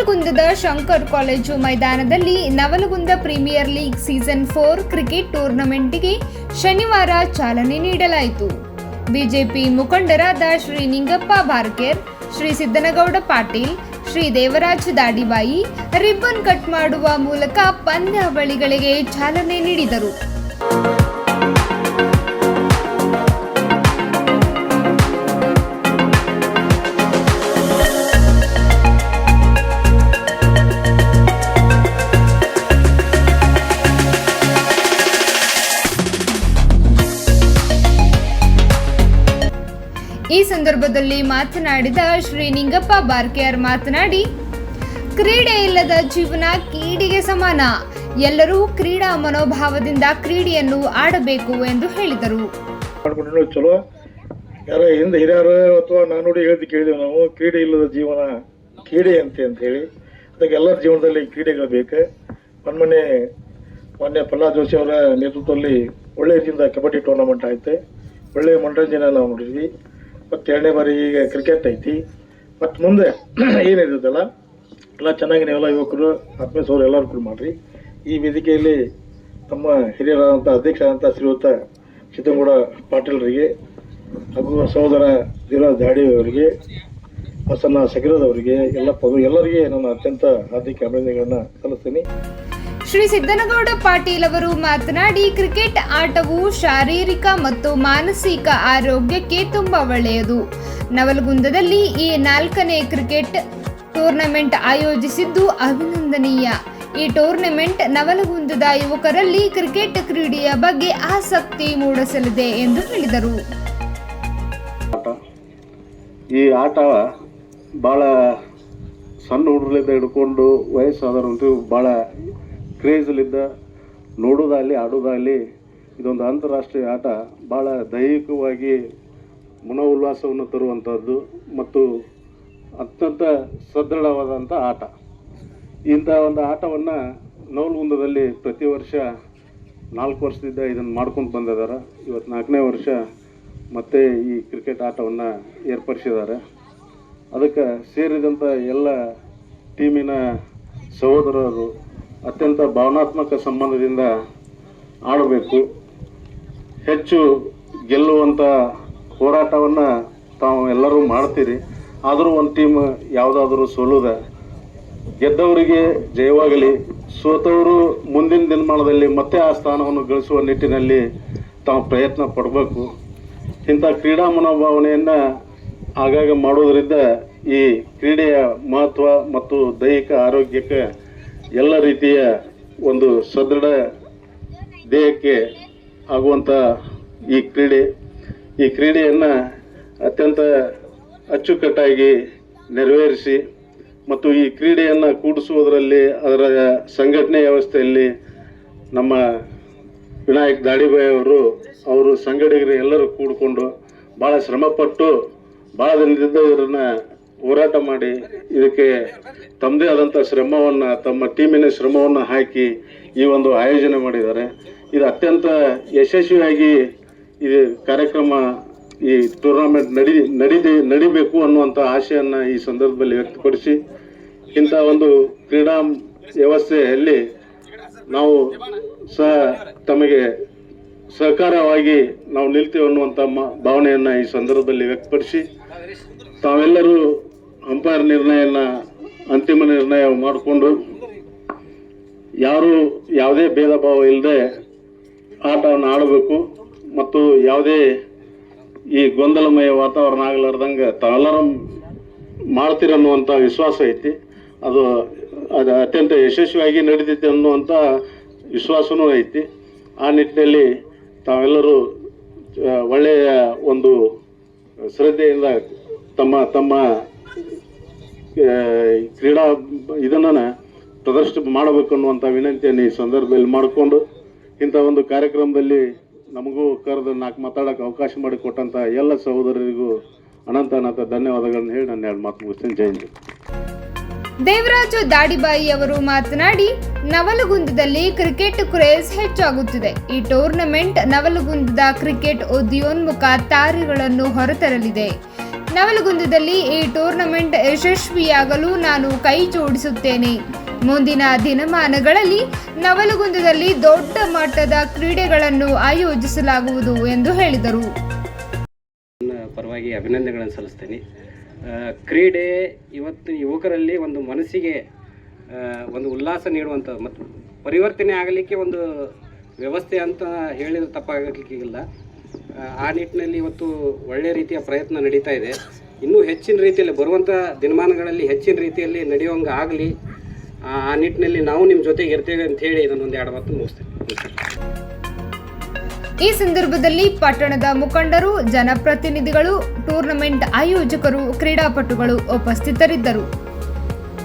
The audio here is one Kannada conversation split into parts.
ನವಲಗುಂದದ ಶಂಕರ್ ಕಾಲೇಜು ಮೈದಾನದಲ್ಲಿ Navalgund premier league season four cricket ಟೂರ್ನಮೆಂಟ್ಗೆ ಶನಿವಾರ ಚಾಲನೆ ನೀಡಲಾಯಿತು. ಬಿಜೆಪಿ ಮುಖಂಡರಾದ ಶ್ರೀ ನಿಂಗಪ್ಪ ಬಾರ್ಕೇರ್ ಶ್ರೀ ಸಿದ್ದನಗೌಡ ಪಾಟೀಲ್, ಶ್ರೀ ದೇವರಾಜ್ ದಾಡಿಬಾಯಿ ರಿಬ್ಬನ್ ಕಟ್ ಮಾಡುವ ಮೂಲಕ ಪಂದ್ಯಾವಳಿಗಳಿಗೆ ಚಾಲನೆ ನೀಡಿದರು. ಈ ಸಂದರ್ಭದಲ್ಲಿ ಮಾತನಾಡಿದ ಶ್ರೀ ನಿಂಗಪ್ಪ ಬಾರ್ಕೇರ್ ಮಾತನಾಡಿ, ಕ್ರೀಡೆ ಇಲ್ಲದ ಜೀವನ ಕೀಡಿಗೆ ಸಮಾನ. ಎಲ್ಲರೂ ಕ್ರೀಡಾ ಮನೋಭಾವದಿಂದ ಕ್ರೀಡೆಯನ್ನು ಆಡಬೇಕು ಎಂದು ಹೇಳಿದರು. ಚಲೋ. ಯಾರ ಹಿಂದೆ ಹಿರಿಯರು ಅಥವಾ ನೋಡಿ ಹೇಳಿದ್ ಕೇಳಿದೆವು ನಾವು, ಕ್ರೀಡೆ ಇಲ್ಲದ ಜೀವನ ಕ್ರೀಡೆ ಅಂತೆ ಅಂತ ಹೇಳಿ. ಅದಕ್ಕೆ ಎಲ್ಲರ ಜೀವನದಲ್ಲಿ ಕ್ರೀಡೆಗಳು ಬೇಕು. ಮೊನ್ನೆ ಮೊನ್ನೆ ಪ್ರಹ್ಲಾದ್ ಜೋಶಿ ಅವರ ನೇತೃತ್ವದಲ್ಲಿ ಒಳ್ಳೆಯ ರೀತಿಯಿಂದ ಕಬಡ್ಡಿ ಟೂರ್ನಮೆಂಟ್ ಆಯ್ತು. ಒಳ್ಳೆಯ ಮನರಂಜನೆ ನಾವು ನೋಡಿದ್ವಿ. ಮತ್ತು ಎರಡನೇ ಬಾರಿ ಈಗ ಕ್ರಿಕೆಟ್ ಐತಿ. ಮತ್ತು ಮುಂದೆ ಏನಿರುತ್ತಲ್ಲ ಎಲ್ಲ ಚೆನ್ನಾಗಿ ನೀವೆಲ್ಲ ಯುವಕರು, ಆತ್ಮೀಯ ಸೌರ ಎಲ್ಲರೂ ಕೂಡ ಮಾಡಿರಿ. ಈ ವೇದಿಕೆಯಲ್ಲಿ ತಮ್ಮ ಹಿರಿಯರಾದಂಥ ಅಧ್ಯಕ್ಷರಾದಂಥ ಶ್ರೀಯುತ ಸಿದ್ದಗೌಡ ಪಾಟೀಲರಿಗೆ ಹಾಗೂ ಸಹೋದರ ಧೀರ ದಾಡಿ ಅವರಿಗೆ ಬಸನ್ನ ಸಗಿರದವರಿಗೆ, ಎಲ್ಲ ಪದ ಎಲ್ಲರಿಗೆ ನನ್ನ ಅತ್ಯಂತ ಹಾರ್ದಿಕ ಅಭಿನಂದನೆಗಳನ್ನು ಸಲ್ಲಿಸ್ತೀನಿ. ಶ್ರೀ ಸಿದ್ದನಗೌಡ ಪಾಟೀಲ್ ಅವರು ಮಾತನಾಡಿ, ಕ್ರಿಕೆಟ್ ಆಟವು ಶಾರೀರಿಕ ಮತ್ತು ಮಾನಸಿಕ ಆರೋಗ್ಯಕ್ಕೆ ತುಂಬಾ ಒಳ್ಳೆಯದು. ನವಲಗುಂದದಲ್ಲಿ ಈ ನಾಲ್ಕನೇ ಕ್ರಿಕೆಟ್ ಟೂರ್ನಮೆಂಟ್ ಆಯೋಜಿಸಿದ್ದು ಅಭಿನಂದನೀಯ. ಈ ಟೂರ್ನಮೆಂಟ್ ನವಲಗುಂದದ ಯುವಕರಲ್ಲಿ ಕ್ರಿಕೆಟ್ ಕ್ರೀಡೆಯ ಬಗ್ಗೆ ಆಸಕ್ತಿ ಮೂಡಿಸಲಿದೆ ಎಂದು ಹೇಳಿದರು. ಈ ಆಟ ಬಹಳ ಸಣ್ಣ ಹುಡುಗರಿಂದ ಹಿಡ್ಕೊಂಡು ವಯಸ್ಸಾದವರಂತೂ ಭಾಳ ಕ್ರೇಜಲ್ಲಿದ್ದ ನೋಡೋದಾಗಲಿ ಆಡೋದಾಗಲಿ ಇದೊಂದು ಅಂತಾರಾಷ್ಟ್ರೀಯ ಆಟ. ಭಾಳ ದೈಹಿಕವಾಗಿ ಮನೋಲ್ಲಾಸವನ್ನು ತರುವಂಥದ್ದು ಮತ್ತು ಅತ್ಯಂತ ಸದೃಢವಾದಂಥ ಆಟ. ಇಂಥ ಒಂದು ಆಟವನ್ನು ನವಲಗುಂದದಲ್ಲಿ ಪ್ರತಿ ವರ್ಷ ನಾಲ್ಕು ವರ್ಷದಿಂದ ಇದನ್ನು ಮಾಡ್ಕೊಂಡು ಬಂದಿದ್ದಾರೆ. ಇವತ್ತು ನಾಲ್ಕನೇ ವರ್ಷ ಮತ್ತೆ ಈ ಕ್ರಿಕೆಟ್ ಆಟವನ್ನು ಏರ್ಪಡಿಸಿದ್ದಾರೆ. ಅದಕ್ಕೆ ಸೇರಿದಂಥ ಎಲ್ಲ ಟೀಮಿನ ಸಹೋದರರು ಅತ್ಯಂತ ಭಾವನಾತ್ಮಕ ಸಂಬಂಧದಿಂದ ಆಡಬೇಕು. ಹೆಚ್ಚು ಗೆಲ್ಲುವಂಥ ಹೋರಾಟವನ್ನು ತಾವು ಎಲ್ಲರೂ ಮಾಡ್ತೀರಿ. ಆದರೂ ಒಂದು ಟೀಮ್ ಯಾವುದಾದ್ರೂ ಸೋಲುದ. ಗೆದ್ದವರಿಗೆ ಜಯವಾಗಲಿ. ಸೋತವರು ಮುಂದಿನ ದಿನಮಾನದಲ್ಲಿ ಮತ್ತೆ ಆ ಸ್ಥಾನವನ್ನು ಗಳಿಸುವ ನಿಟ್ಟಿನಲ್ಲಿ ತಾವು ಪ್ರಯತ್ನ ಪಡಬೇಕು. ಇಂಥ ಕ್ರೀಡಾ ಮನೋಭಾವನೆಯನ್ನು ಆಗಾಗ ಮಾಡೋದರಿಂದ ಈ ಕ್ರೀಡೆಯ ಮಹತ್ವ ಮತ್ತು ದೈಹಿಕ ಆರೋಗ್ಯಕ್ಕೆ ಎಲ್ಲ ರೀತಿಯ ಒಂದು ಸದೃಢ ದೇಹಕ್ಕೆ ಆಗುವಂಥ ಈ ಕ್ರೀಡೆ. ಈ ಕ್ರೀಡೆಯನ್ನು ಅತ್ಯಂತ ಅಚ್ಚುಕಟ್ಟಾಗಿ ನೆರವೇರಿಸಿ ಮತ್ತು ಈ ಕ್ರೀಡೆಯನ್ನು ಕೂಡಿಸುವುದರಲ್ಲಿ ಅದರ ಸಂಘಟನೆ ವ್ಯವಸ್ಥೆಯಲ್ಲಿ ನಮ್ಮ ವಿನಾಯಕ್ ದಾಡಿಬಾಯಿ ಅವರು ಅವರು ಸಂಘಟಕರು ಎಲ್ಲರೂ ಕೂಡಿಕೊಂಡು ಭಾಳ ಶ್ರಮಪಟ್ಟು ಭಾಳ ದಿನದಿಂದ ಇದನ್ನು ಹೋರಾಟ ಮಾಡಿ ಇದಕ್ಕೆ ತಮ್ಮದೇ ಆದಂಥ ಶ್ರಮವನ್ನು, ತಮ್ಮ ಟೀಮಿನ ಶ್ರಮವನ್ನು ಹಾಕಿ ಈ ಒಂದು ಆಯೋಜನೆ ಮಾಡಿದ್ದಾರೆ. ಇದು ಅತ್ಯಂತ ಯಶಸ್ವಿಯಾಗಿ ಇದು ಕಾರ್ಯಕ್ರಮ, ಈ ಟೂರ್ನಮೆಂಟ್ ನಡಿ, ನಡಿದೆ, ನಡಿಬೇಕು ಅನ್ನುವಂಥ ಆಶೆಯನ್ನು ಈ ಸಂದರ್ಭದಲ್ಲಿ ವ್ಯಕ್ತಪಡಿಸಿ ಇಂಥ ಒಂದು ಕ್ರೀಡಾ ವ್ಯವಸ್ಥೆಯಲ್ಲಿ ನಾವು ಸಹ ತಮಗೆ ಸಹಕಾರವಾಗಿ ನಾವು ನಿಲ್ತೇವೆ ಅನ್ನುವಂಥ ಭಾವನೆಯನ್ನು ಈ ಸಂದರ್ಭದಲ್ಲಿ ವ್ಯಕ್ತಪಡಿಸಿ, ತಾವೆಲ್ಲರೂ ಅಂಪೈರ್ ನಿರ್ಣಯನ ಅಂತಿಮ ನಿರ್ಣಯ ಮಾಡಿಕೊಂಡು ಯಾರು ಯಾವುದೇ ಭೇದ ಭಾವ ಇಲ್ಲದೆ ಆಟವನ್ನು ಆಡಬೇಕು ಮತ್ತು ಯಾವುದೇ ಈ ಗೊಂದಲಮಯ ವಾತಾವರಣ ಆಗಲಾರ್ದಂಗೆ ತಾವೆಲ್ಲರೂ ಮಾಡ್ತೀರನ್ನುವಂಥ ವಿಶ್ವಾಸ ಐತಿ. ಅದು ಅದು ಅತ್ಯಂತ ಯಶಸ್ವಿಯಾಗಿ ನಡೀತೈತೆ ಅನ್ನುವಂಥ ವಿಶ್ವಾಸವೂ ಐತಿ. ಆ ನಿಟ್ಟಿನಲ್ಲಿ ತಾವೆಲ್ಲರೂ ಒಳ್ಳೆಯ ಒಂದು ಶ್ರದ್ಧೆಯಿಂದ ತಮ್ಮ ತಮ್ಮ ಕ್ರೀಡಾ ಇದನ್ನು ಪ್ರದರ್ಶ ಮಾಡಬೇಕು ಅನ್ನುವಂಥ ವಿನಂತಿಯನ್ನು ಈ ಸಂದರ್ಭದಲ್ಲಿ ಮಾಡಿಕೊಂಡು ಇಂಥ ಒಂದು ಕಾರ್ಯಕ್ರಮದಲ್ಲಿ ನಮಗೂ ಕರೆದು ನಾಲ್ಕು ಮಾತಾಡೋಕೆ ಅವಕಾಶ ಮಾಡಿಕೊಟ್ಟಂಥ ಎಲ್ಲ ಸಹೋದರರಿಗೂ ಅನಂತ ಅನಂತ ಧನ್ಯವಾದಗಳನ್ನು ಹೇಳಿ ನನ್ನ ಎರಡು ಮಾತು ಮುಗಿಸ್ತೀನಿ. ಜೈ ಹಿಂದ್. ದೇವರಾಜು ದಾಡಿಬಾಯಿ ಅವರು ಮಾತನಾಡಿ, ನವಲಗುಂದದಲ್ಲಿ ಕ್ರಿಕೆಟ್ ಕ್ರೇಜ್ ಹೆಚ್ಚಾಗುತ್ತಿದೆ. ಈ ಟೂರ್ನಮೆಂಟ್ ನವಲಗುಂದದ ಕ್ರಿಕೆಟ್ ಉದ್ಯೋನ್ಮುಖ ತಾರಿಗಳನ್ನು ಹೊರತರಲಿದೆ. ನವಲಗುಂದದಲ್ಲಿ ಈ ಟೂರ್ನಮೆಂಟ್ ಯಶಸ್ವಿಯಾಗಲು ನಾನು ಕೈ ಜೋಡಿಸುತ್ತೇನೆ. ಮುಂದಿನ ದಿನಮಾನಗಳಲ್ಲಿ ನವಲಗುಂದದಲ್ಲಿ ದೊಡ್ಡ ಮಟ್ಟದ ಕ್ರೀಡೆಗಳನ್ನು ಆಯೋಜಿಸಲಾಗುವುದು ಎಂದು ಹೇಳಿದರು. ಪರವಾಗಿ ಅಭಿನಂದನೆಗಳನ್ನು ಸಲ್ಲಿಸ್ತೇನೆ. ಕ್ರೀಡೆ ಇವತ್ತು ಯುವಕರಲ್ಲಿ ಒಂದು ಮನಸ್ಸಿಗೆ ಒಂದು ಉಲ್ಲಾಸ ನೀಡುವಂಥ ಮತ್ತು ಪರಿವರ್ತನೆ ಆಗಲಿಕ್ಕೆ ಒಂದು ವ್ಯವಸ್ಥೆ ಅಂತ ಹೇಳಿದ ತಪ್ಪಾಗಲಿಕ್ಕಿಲ್ಲ. ಆ, ನಿಟ್ಟಿನಲ್ಲಿ ಇವತ್ತು ಒಳ್ಳೆಯ ರೀತಿಯ ಪ್ರಯತ್ನ ನಡೀತಾ ಇದೆ. ಇನ್ನೂ ಹೆಚ್ಚಿನ ರೀತಿಯಲ್ಲಿ ಬರುವಂಥ ದಿನಮಾನಗಳಲ್ಲಿ ಹೆಚ್ಚಿನ ರೀತಿಯಲ್ಲಿ ನಡೆಯುವಂಗೆ ಆಗಲಿ ಆ ನಿಟ್ಟಿನಲ್ಲಿ ನಾವು ನಿಮ್ಮ ಜೊತೆಗೆ ಇರ್ತೇವೆ ಅಂತ ಹೇಳಿ ಇದನ್ನೊಂದು ಎರಡು ಮಾತು ಮುಗಿಸ್ತೇನೆ. ಈ ಸಂದರ್ಭದಲ್ಲಿ ಪಟ್ಟಣದ ಮುಖಂಡರು ಜನಪ್ರತಿನಿಧಿಗಳು ಟೂರ್ನಮೆಂಟ್ ಆಯೋಜಕರು ಕ್ರೀಡಾಪಟುಗಳು ಉಪಸ್ಥಿತರಿದ್ದರು.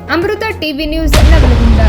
ಅಮೃತ ಟಿವಿ ನ್ಯೂಸ್ ನವಲಗುಂದ